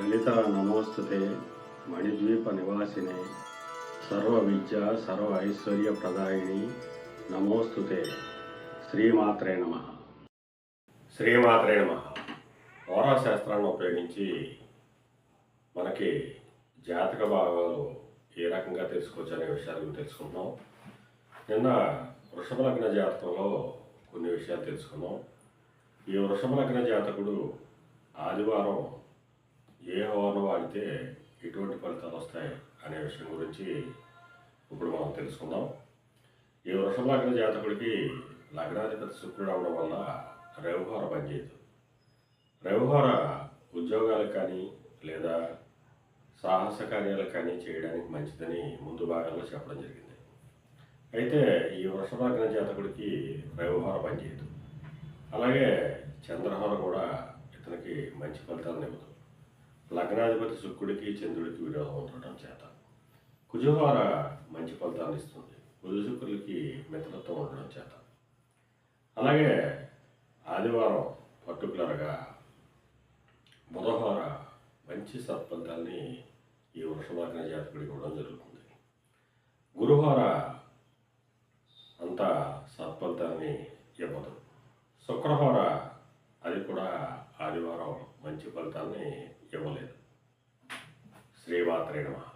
లలిత నమోస్తుతే మణిద్వీప నివాసినే. సర్వ విద్య సర్వ ఐశ్వర్య ప్రదాయిని నమోస్తుతే శ్రీమాత్రే నమ. శ్రీమాత్రే నమ. శాస్త్రాన్ని ఉపయోగించి మనకి జాతక భాగాలు ఏ రకంగా తెలుసుకోవచ్చు అనే విషయాల నిన్న వృషభ లగ్న జాతకంలో కొన్ని విషయాలు తెలుసుకున్నాం ఈ వృషభ లగ్న జాతకుడు ఆదివారం ఏ హోను వాడితే ఎటువంటి ఫలితాలు వస్తాయి అనే విషయం గురించి ఇప్పుడు మనం తెలుసుకుందాం. ఈ వృషభ లగ్న జాతకుడికి లగ్నాధిపతి శుక్రుడు అవడం వల్ల రవిహోర పనిచేయదు. రవిహోర ఉద్యోగాలకు కానీ లేదా సాహస కార్యాలకు కానీ చేయడానికి మంచిదని ముందు భాగంలో చెప్పడం జరిగింది. అయితే ఈ వృషభ లగ్న జాతకుడికి రవిహోర పనిచేయదు. అలాగే చంద్రహోర కూడా ఇతనికి మంచి ఫలితాలను ఇవ్వదు లగ్నాధిపతి శుక్రుడికి చంద్రుడికి విరోధం ఉండడం చేత కుజుహార మంచి ఫలితాన్ని ఇస్తుంది. కుజ శుక్రులకి మిత్రత్వం ఉండడం చేత. అలాగే ఆదివారం పర్టికులర్గా బుధహోర మంచి సత్ఫలితాన్ని ఈ వృషభాగ్న జాతకుడికి ఇవ్వడం జరుగుతుంది. గురుహోర అంత సత్ఫలితాన్ని ఇవ్వదు. శుక్రహోర మంచి ఫలితాన్ని ఇవ్వలేదు. శ్రీవాత్రే నమ.